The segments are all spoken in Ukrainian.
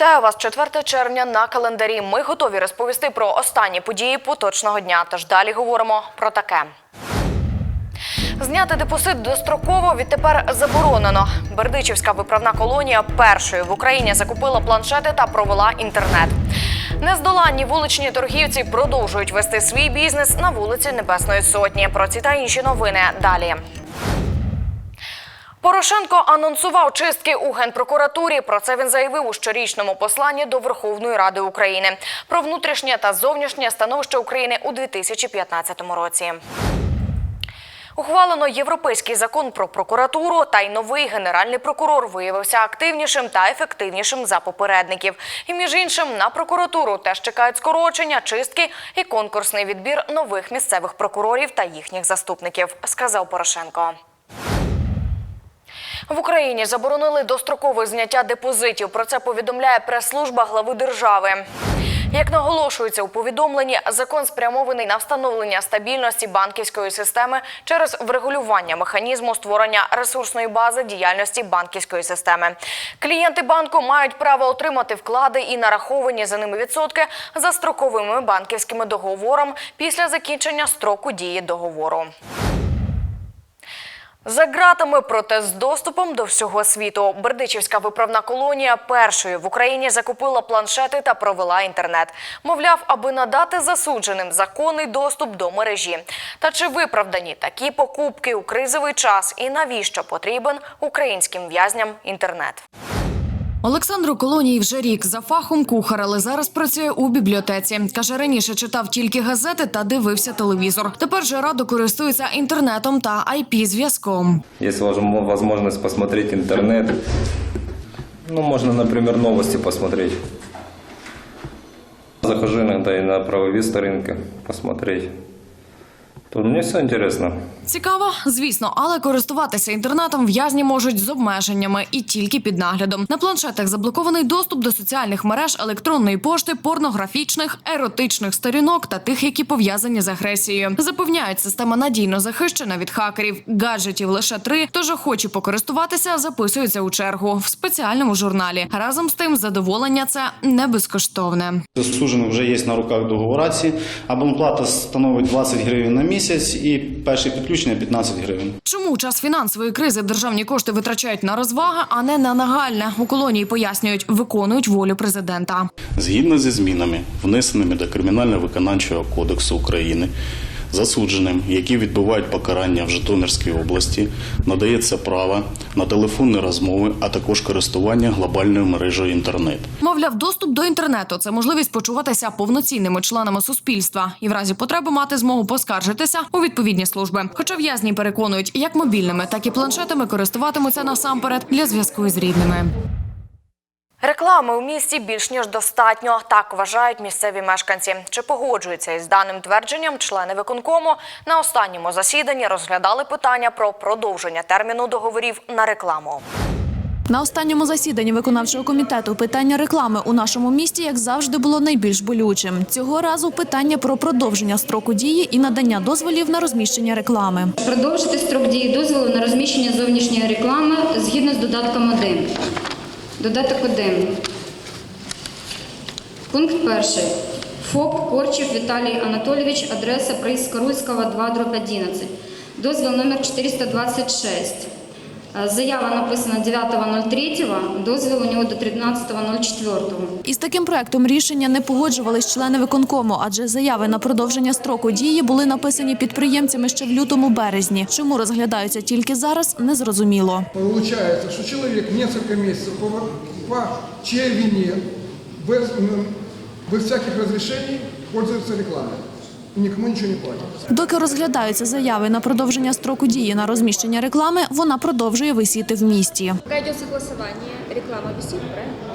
Вітаю вас 4 червня на календарі. Ми готові розповісти про останні події поточного дня. Тож далі говоримо про таке. Зняти депозит достроково відтепер заборонено. Бердичівська виправна колонія першою в Україні закупила планшети та провела інтернет. Нездоланні вуличні торгівці продовжують вести свій бізнес на вулиці Небесної Сотні. Про ці та інші новини далі. Порошенко анонсував чистки у генпрокуратурі. Про це він заявив у щорічному посланні до Верховної Ради України про внутрішнє та зовнішнє становище України у 2015 році. Ухвалено європейський закон про прокуратуру, та й новий генеральний прокурор виявився активнішим та ефективнішим за попередників. І між іншим на прокуратуру теж чекають скорочення, чистки і конкурсний відбір нових місцевих прокурорів та їхніх заступників, сказав Порошенко. В Україні заборонили дострокове зняття депозитів. Про це повідомляє прес-служба глави держави. Як наголошується у повідомленні, закон спрямований на встановлення стабільності банківської системи через врегулювання механізму створення ресурсної бази діяльності банківської системи. Клієнти банку мають право отримати вклади і нараховані за ними відсотки за строковими банківськими договором після закінчення строку дії договору. За ґратами, проте з доступом до всього світу. Бердичівська виправна колонія першою в Україні закупила планшети та провела інтернет. Мовляв, аби надати засудженим законний доступ до мережі. Та чи виправдані такі покупки у кризовий час і навіщо потрібен українським в'язням інтернет? Олександру Колонії вже рік за фахом кухар, але зараз працює у бібліотеці. Каже, раніше читав тільки газети та дивився телевізор. Тепер же радо користується інтернетом та IP зв'язком. Возм- возможность посмотреть интернет, ну, можно, например, новости посмотреть. Захожу и на правовые рынка посмотреть. То мне все интересно. Цікаво, звісно, але користуватися інтернетом в'язні можуть з обмеженнями і тільки під наглядом. На планшетах заблокований доступ до соціальних мереж, електронної пошти, порнографічних, еротичних сторінок та тих, які пов'язані з агресією. Запевняють, система надійно захищена від хакерів. Гаджетів лише три. Тож охочі покористуватися записуються у чергу в спеціальному журналі. Разом з тим, задоволення це не безкоштовне. Засуджених вже є на руках договораці. Абонплата становить 20 гривень на місяць і перше підключення 15 гривень. Чому у час фінансової кризи державні кошти витрачають на розваги, а не на нагальне? У колонії пояснюють, виконують волю президента. Згідно зі змінами, внесеними до Кримінально-виконавчого кодексу України, засудженим, які відбувають покарання в Житомирській області, надається право на телефонні розмови, а також користування глобальною мережею інтернет. Мовляв, доступ до інтернету це можливість почуватися повноцінними членами суспільства і в разі потреби мати змогу поскаржитися у відповідні служби. Хоча в'язні переконують, як мобільними, так і планшетами користуватимуться насамперед для зв'язку із рідними. Реклами у місті більш ніж достатньо. Так вважають місцеві мешканці. Чи погоджуються із даним твердженням члени виконкому на останньому засіданні розглядали питання про продовження терміну договорів на рекламу. На останньому засіданні виконавчого комітету питання реклами у нашому місті, як завжди, було найбільш болючим. Цього разу питання про продовження строку дії і надання дозволів на розміщення реклами. Продовжити строк дії дозволу на розміщення зовнішньої реклами згідно з додатком 1. Додаток 1. Пункт 1. ФОП Корчів Віталій Анатолійович, адреса Приїзд Карульського 2, 11. Дозвіл номер 426. Е, Заява написана 9.03, дозвіл у нього до 13.04. Із таким проектом рішення не погоджувались члени виконкому, адже заяви на продовження строку дії були написані підприємцями ще в лютому-березні. Чому розглядаються тільки зараз, незрозуміло. Получается, что человек несколько месяцев по, по чьей вине, без, без всяких разрешений пользуется рекламой. И нікому нічого не платять. Доки розглядаються заяви на продовження строку дії на розміщення реклами, вона продовжує висіти в місті. Пока идет голосування, реклама висит, правильно?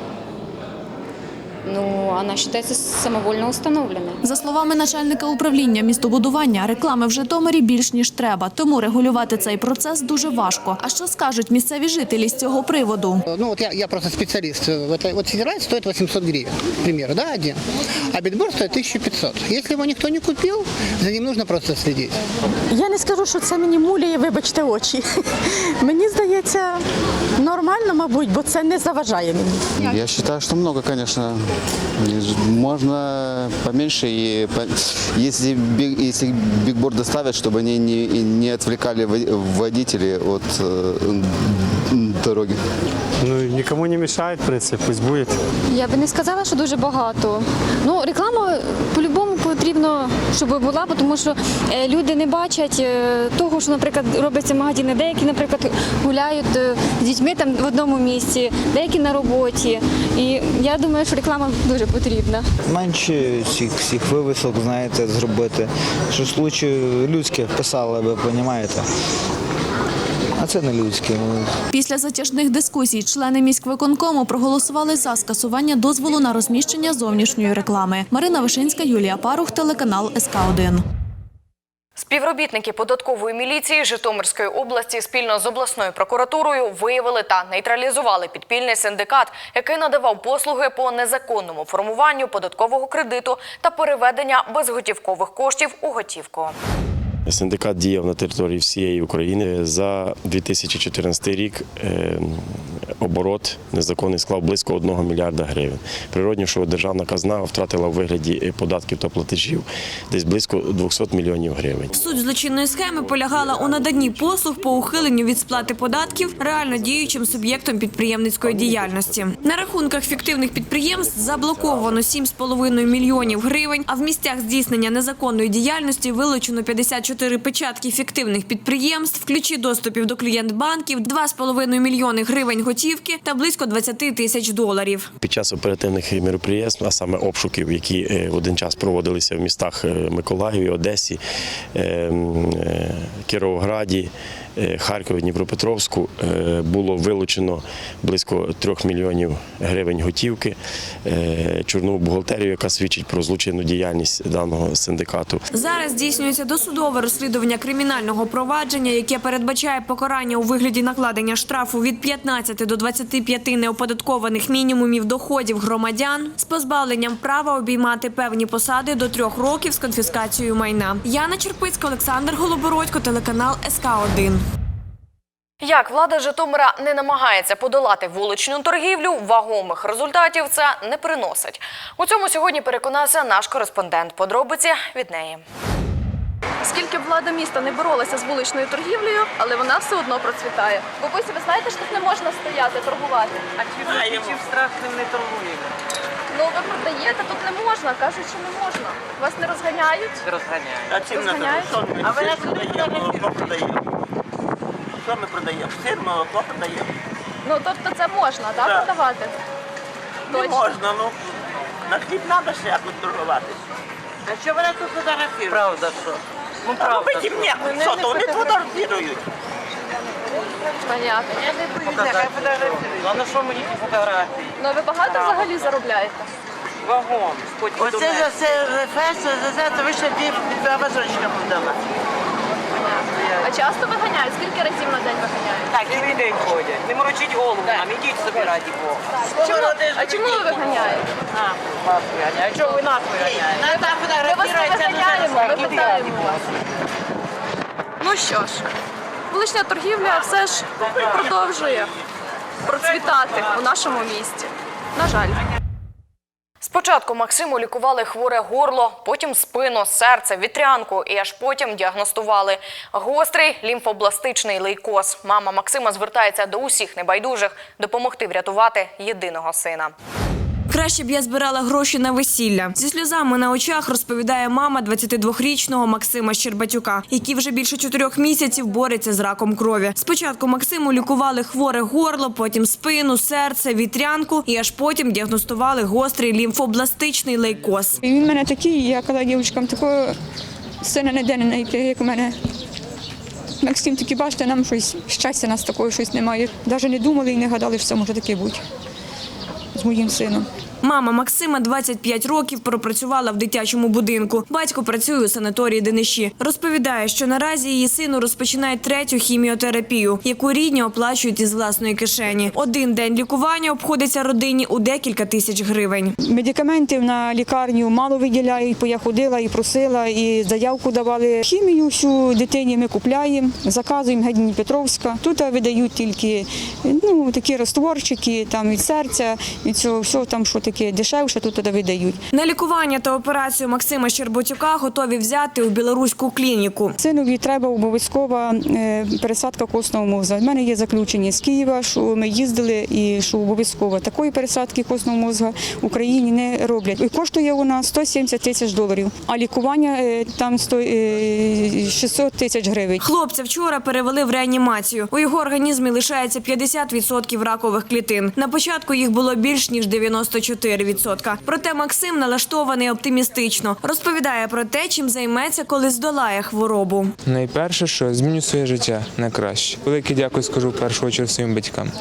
Но она считается самовольно установленной. За словами начальника управління містобудування, реклами в Житомирі більш ніж треба, тому регулювати цей процес дуже важко. А що скажуть місцеві жителі з цього приводу? Ну вот я, я просто специалист. Вот, вот федераль стоит 800 гривен, к примеру, да, один. А битборд стоит 1500. Если его никто не купил, за ним нужно просто следить. Я не скажу, що це мені муляє, вибачте, очі. Мені здається, нормально, мабуть, бо це не заважає мені. Я считаю, что много, конечно. Можно поменьше, и по- если, би- если бигборды ставят, чтобы они не, не отвлекали во- водителей от э, дороги. Ну, никому не мешает, в принципе, пусть будет. Я би не сказала, що дуже багато. Ну, реклама по-любому потрібно, щоб була, бо тому що е, люди не бачать е, того, що, наприклад, робиться магазини. Деякі, наприклад, гуляють е, з дітьми там в одному місці, деякі на роботі. І я думаю, що реклама дуже потрібна. Менше всіх, всіх вивісок, знаєте, зробити. Щось лучше людське писали би, розумієте? А це не людське. ну. Після затяжних дискусій члени міськвиконкому проголосували за скасування дозволу на розміщення зовнішньої реклами. Марина Вишинська, Юлія Парух, телеканал СК 1 Співробітники податкової міліції Житомирської області спільно з обласною прокуратурою виявили та нейтралізували підпільний синдикат, який надавав послуги по незаконному формуванню податкового кредиту та переведення безготівкових коштів у готівку. Синдикат діяв на території всієї України. За 2014 рік е, оборот незаконний склав близько 1 мільярда гривень. Природньо, що державна казна втратила у вигляді податків та платежів десь близько 200 мільйонів гривень. Суть злочинної схеми полягала у наданні послуг по ухиленню від сплати податків реально діючим суб'єктом підприємницької діяльності. На рахунках фіктивних підприємств заблоковано 7,5 мільйонів гривень, а в місцях здійснення незаконної діяльності вилучено 54 печатки фіктивних підприємств, ключі доступів до клієнт-банків, 2,5 мільйони гривень готівки та близько 20 тисяч доларів. Під час оперативних мероприємств, а саме обшуків, які е, в один час проводилися в містах е, Миколаєві, Одесі, е, е, Кіровограді, е, Харкові, Дніпропетровську, е, було вилучено близько 3 мільйонів гривень готівки, е, чорну бухгалтерію, яка свідчить про злочинну діяльність даного синдикату. Зараз здійснюється досудове розслідування кримінального провадження, яке передбачає покарання у вигляді накладення штрафу від 15 до 25 неоподаткованих мінімумів доходів громадян з позбавленням права обіймати певні посади до трьох років з конфіскацією майна. Яна Черпицька, Олександр Голобородько, телеканал СК 1 Як влада Житомира не намагається подолати вуличну торгівлю, вагомих результатів це не приносить. У цьому сьогодні переконався наш кореспондент. Подробиці від неї. Скільки б влада міста не боролася з вуличною торгівлею, але вона все одно процвітає. Бабусі, ви знаєте, що тут не можна стояти, торгувати? А чи чим страшним не торгуємо? Ну ви продаєте, тут не можна. Кажуть, що не можна. Вас не розганяють? Розганяють. А чим Розганяють? А ви молоко продаємо. Що ми продаємо? Сир, молоко продаємо. Ну тобто це можна, так, Так. продавати? Не можна, ну. На хліб треба ще якось торгувати. А що вони тут фотографують? Правда, що? Ну, правда. Ну, мені, що, то вони фотографують. Понятно. Я не боюся, хай фотографують. А на що мені ті фотографії? Ну ви багато взагалі заробляєте? Вагон. Оце за це фест, за це, то ви ще дві два вазочка продала. Часто виганяють? Скільки разів на день виганяють? Так, і людей ходять. Не морочіть голову нам, ідіть собі раді Бога. Чому? А чому ви виганяєте? А, вас виганяють. А чого ви нас виганяєте? Нас Ми вас не виганяємо, ми питаємо вас. Ну що ж, вулична торгівля все ж продовжує процвітати у нашому місті. На жаль. Спочатку Максиму лікували хворе горло, потім спину, серце, вітрянку і аж потім діагностували гострий лімфобластичний лейкоз. Мама Максима звертається до усіх небайдужих допомогти врятувати єдиного сина. Краще б я збирала гроші на весілля. Зі сльозами на очах розповідає мама 22-річного Максима Щербатюка, який вже більше чотирьох місяців бореться з раком крові. Спочатку Максиму лікували хворе горло, потім спину, серце, вітрянку і аж потім діагностували гострий лімфобластичний лейкоз. Він мене такий, я казала дівчинкам, такого сина ніде не знайти, як у мене. Максим, таки бачите, нам щось щастя нас такого щось немає. Навіть не думали і не гадали, що це може таке бути з моїм сином. Мама Максима 25 років пропрацювала в дитячому будинку. Батько працює у санаторії Дениші. Розповідає, що наразі її сину розпочинає третю хіміотерапію, яку рідні оплачують із власної кишені. Один день лікування обходиться родині у декілька тисяч гривень. Медикаментів на лікарню мало виділяють, бо я ходила і просила, і заявку давали. Хімію всю дитині ми купляємо, заказуємо геть Дніпропетровська. Тут видають тільки ну, такі розтворчики там від серця, від цього всього там, що таке дешевше, тут туди видають. На лікування та операцію Максима Щерботюка готові взяти у білоруську клініку. Синові треба обов'язкова е, пересадка костного мозга. У мене є заключення з Києва, що ми їздили і що обов'язково такої пересадки костного мозга в Україні не роблять. І коштує вона 170 тисяч доларів, а лікування е, там сто- е, 600 тисяч гривень. Хлопця вчора перевели в реанімацію. У його організмі лишається 50% ракових клітин. На початку їх було більш ніж 94%. Проте Максим налаштований оптимістично. Розповідає про те, чим займеться, коли здолає хворобу. Найперше, що зміню своє життя на краще. Велике дякую скажу в першу чергу своїм батькам.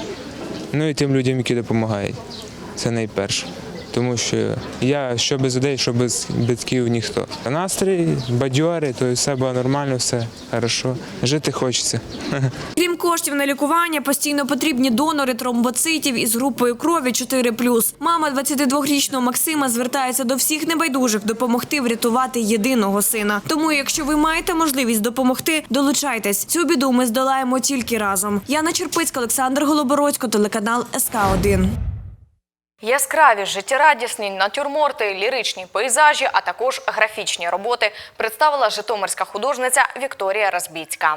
Ну і тим людям, які допомагають. Це найперше. Тому що я що без людей, що без батьків ніхто. Настрій, бадьори, то все було нормально, все хорошо. Жити хочеться. Крім коштів на лікування, постійно потрібні донори тромбоцитів із групою крові 4+. Мама 22-річного Максима звертається до всіх небайдужих допомогти врятувати єдиного сина. Тому, якщо ви маєте можливість допомогти, долучайтесь. Цю біду ми здолаємо тільки разом. Яна Черпицька, Олександр Голобородько, телеканал СК 1 Яскраві, життєрадісні натюрморти, ліричні пейзажі, а також графічні роботи представила житомирська художниця Вікторія Розбіцька.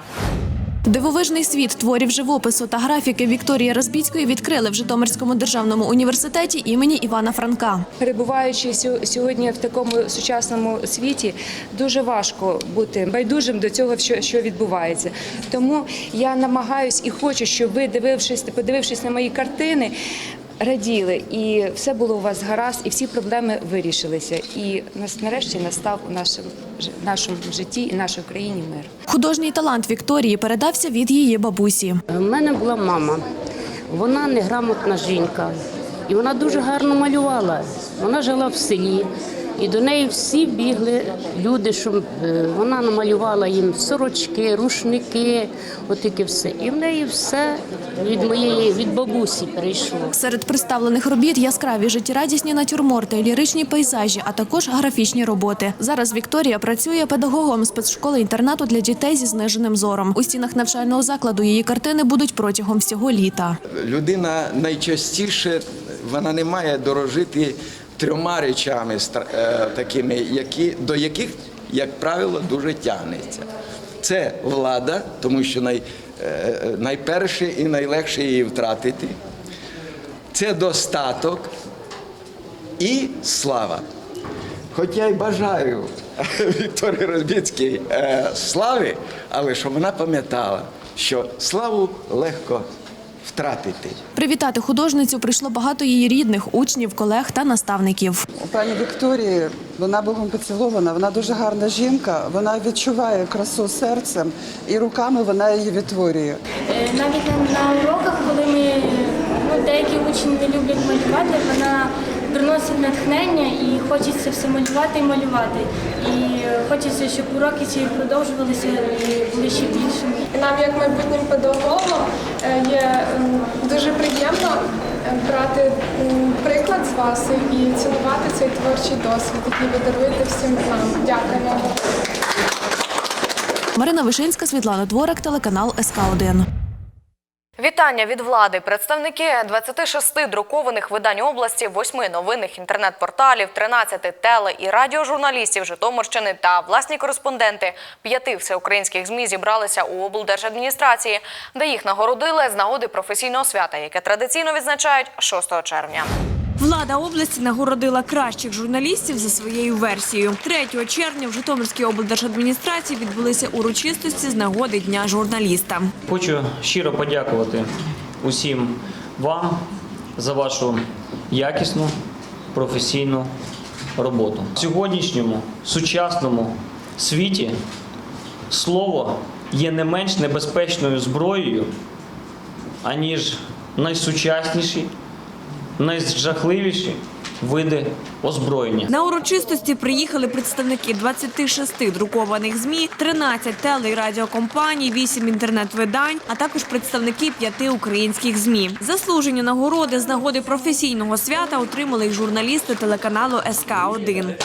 Дивовижний світ творів живопису та графіки Вікторії Розбіцької відкрили в Житомирському державному університеті імені Івана Франка. Перебуваючи сьогодні в такому сучасному світі, дуже важко бути байдужим до цього, що, відбувається. Тому я намагаюсь і хочу, щоб ви, дивившись, подивившись на мої картини, раділи, і все було у вас гаразд, і всі проблеми вирішилися. І нас нарешті настав у нашому, нашому житті і нашій країні мир. Художній талант Вікторії передався від її бабусі. У мене була мама. Вона неграмотна жінка. І вона дуже гарно малювала. Вона жила в селі. І до неї всі бігли люди, щоб е, вона намалювала їм сорочки, рушники, от все. І в неї все від моєї від бабусі перейшло. Серед представлених робіт яскраві життєрадісні натюрморти, ліричні пейзажі, а також графічні роботи. Зараз Вікторія працює педагогом спецшколи інтернату для дітей зі зниженим зором. У стінах навчального закладу її картини будуть протягом всього літа. Людина найчастіше вона не має дорожити трьома речами е, такими, які, до яких, як правило, дуже тягнеться. Це влада, тому що най, е, найперше і найлегше її втратити. Це достаток і слава. Хоч я й бажаю Вікторії Розбіцькій е, слави, але щоб вона пам'ятала, що славу легко втратити. Привітати художницю прийшло багато її рідних, учнів, колег та наставників. У пані Вікторії вона Богом поцілована, вона дуже гарна жінка, вона відчуває красу серцем і руками вона її відтворює. Е, Навіть на, на уроках, коли ми ну, деякі учні не люблять малювати, вона приносить натхнення і хочеться все малювати і малювати. І хочеться, щоб уроки ці продовжувалися і були ще більшими. Нам, як майбутнім педагогам, е, є дуже приємно е, брати приклад з вас і цінувати цей творчий досвід, який ви даруєте всім нам. Дякуємо. Марина Вишинська, Світлана Дворак, телеканал СК 1 Вітання від влади. Представники 26 друкованих видань області, 8 новинних інтернет-порталів, 13 теле- і радіожурналістів Житомирщини та власні кореспонденти п'яти всеукраїнських ЗМІ зібралися у облдержадміністрації, де їх нагородили з нагоди професійного свята, яке традиційно відзначають 6 червня. Влада області нагородила кращих журналістів за своєю версією. 3 червня в Житомирській облдержадміністрації відбулися урочистості з нагоди Дня журналіста. Хочу щиро подякувати усім вам за вашу якісну професійну роботу. В сьогоднішньому сучасному світі слово є не менш небезпечною зброєю, аніж найсучасніші, найжахливіші види озброєння. На урочистості приїхали представники 26 друкованих ЗМІ, 13 теле- і радіокомпаній, 8 інтернет-видань, а також представники п'яти українських ЗМІ. Заслужені нагороди з нагоди професійного свята отримали й журналісти телеканалу СК 1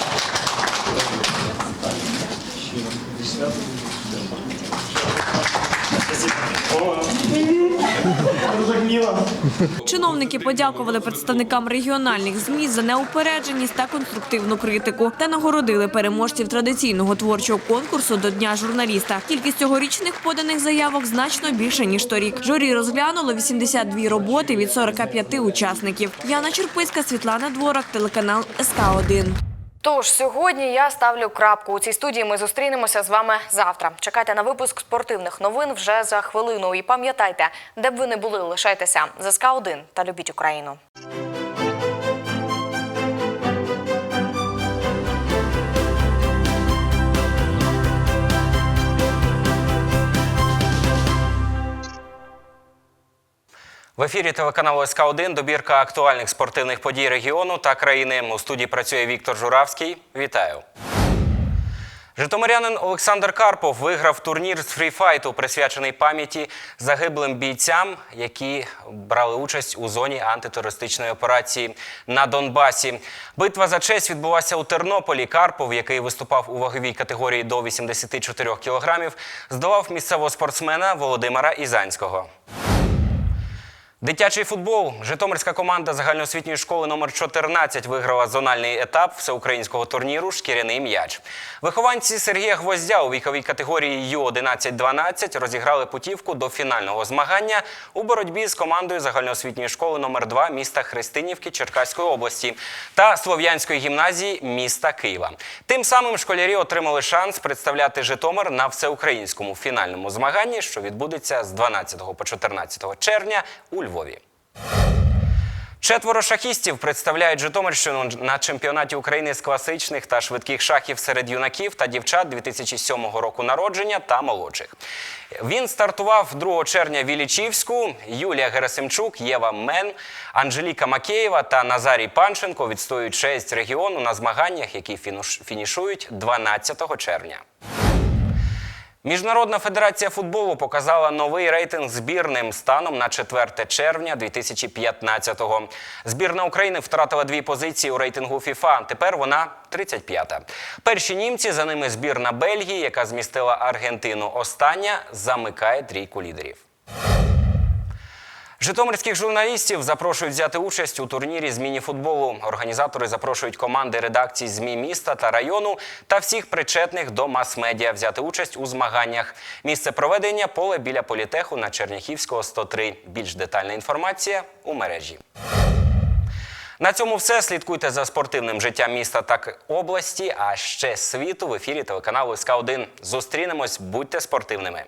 Чиновники подякували представникам регіональних ЗМІ за неупередженість та конструктивну критику та нагородили переможців традиційного творчого конкурсу до Дня журналіста. Кількість цьогорічних поданих заявок значно більше ніж торік. Журі розглянуло 82 роботи від 45 учасників. Яна Черписька, Світлана Дворак, телеканал СК 1 Тож сьогодні я ставлю крапку у цій студії. Ми зустрінемося з вами завтра. Чекайте на випуск спортивних новин вже за хвилину. І пам'ятайте, де б ви не були, лишайтеся з СК 1 та любіть Україну. В ефірі телеканалу СК 1 добірка актуальних спортивних подій регіону та країни. У студії працює Віктор Журавський. Вітаю. Житомирянин Олександр Карпов виграв турнір з фріфайту, присвячений пам'яті загиблим бійцям, які брали участь у зоні антитерористичної операції на Донбасі. Битва за честь відбулася у Тернополі. Карпов, який виступав у ваговій категорії до 84 кілограмів, здолав місцевого спортсмена Володимира Ізанського. Дитячий футбол. Житомирська команда загальноосвітньої школи номер 14 виграла зональний етап всеукраїнського турніру Шкіряний м'яч. Вихованці Сергія Гвоздя у віковій категорії Ю-11-12 розіграли путівку до фінального змагання у боротьбі з командою загальноосвітньої школи номер 2 міста Христинівки Черкаської області та Слов'янської гімназії міста Києва. Тим самим школярі отримали шанс представляти Житомир на всеукраїнському фінальному змаганні, що відбудеться з 12 по 14 червня у Львові. Четверо шахістів представляють Житомирщину на чемпіонаті України з класичних та швидких шахів серед юнаків та дівчат 2007 року народження та молодших. Він стартував 2 червня в Ілічівську. Юлія Герасимчук, Єва Мен, Анжеліка Макеєва та Назарій Панченко відстоюють честь регіону на змаганнях, які фініш- фінішують 12 червня. Міжнародна федерація футболу показала новий рейтинг збірним станом на 4 червня 2015-го. Збірна України втратила дві позиції у рейтингу ФІФА. Тепер вона 35-та. Перші німці, за ними збірна Бельгії, яка змістила Аргентину. Остання замикає трійку лідерів. Житомирських журналістів запрошують взяти участь у турнірі з міні-футболу. Організатори запрошують команди редакцій ЗМІ міста та району та всіх причетних до мас-медіа взяти участь у змаганнях. Місце проведення поле біля політеху на Черняхівського 103. Більш детальна інформація у мережі. На цьому все. Слідкуйте за спортивним життям міста та області, а ще світу в ефірі телеканалу СК 1 Зустрінемось, будьте спортивними.